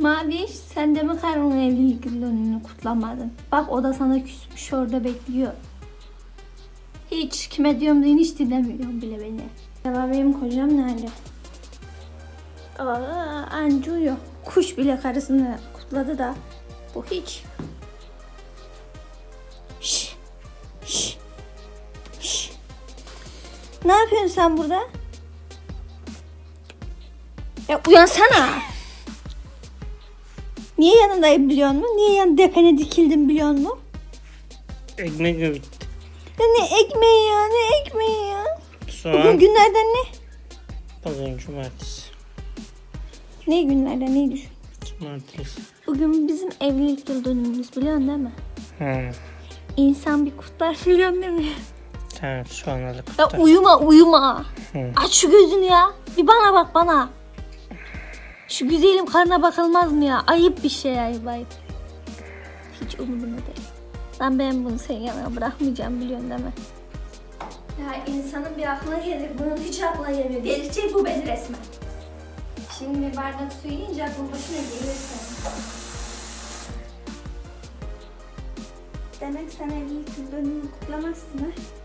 Mavi sen de mi karının evlilik yıl dönümünü kutlamadın? Bak o da sana küsmüş orada bekliyor. Hiç kime diyorum diye hiç dinlemiyorum bile beni. Ya benim kocam nerede? Aa, anca uyuyor. Kuş bile karısını kutladı da bu hiç. Şş, şş, şş. Ne yapıyorsun sen burada? Ya uyansana. Niye yanındayım biliyor musun? Niye yan depene dikildim biliyor musun? Ekmek bitti. Ya ne ekmeği ya ne ekmeği ya? Bugün Soğan. günlerden ne? Bugün cumartesi. Ne günlerden neyi düşün? Cumartesi. Bugün bizim evlilik yıl dönümümüz biliyorsun değil mi? Ha. İnsan bir kutlar biliyorsun değil mi? Tamam sonra da Ya kutlar. uyuma uyuma. Hı. Aç şu gözünü ya. Bir bana bak bana. Şu güzelim karına bakılmaz mı ya? Ayıp bir şey ayıp ayıp. Hiç umurumda değil. Ben ben bunu senin bırakmayacağım biliyorsun değil mi? Ya insanın bir aklına gelir. Bunun hiç aklına gelmiyor. Delirtecek bu beni resmen. Şimdi bir bardak su yiyince aklın başına gelir senin. Demek sen evlilik yıl kutlamazsın ha?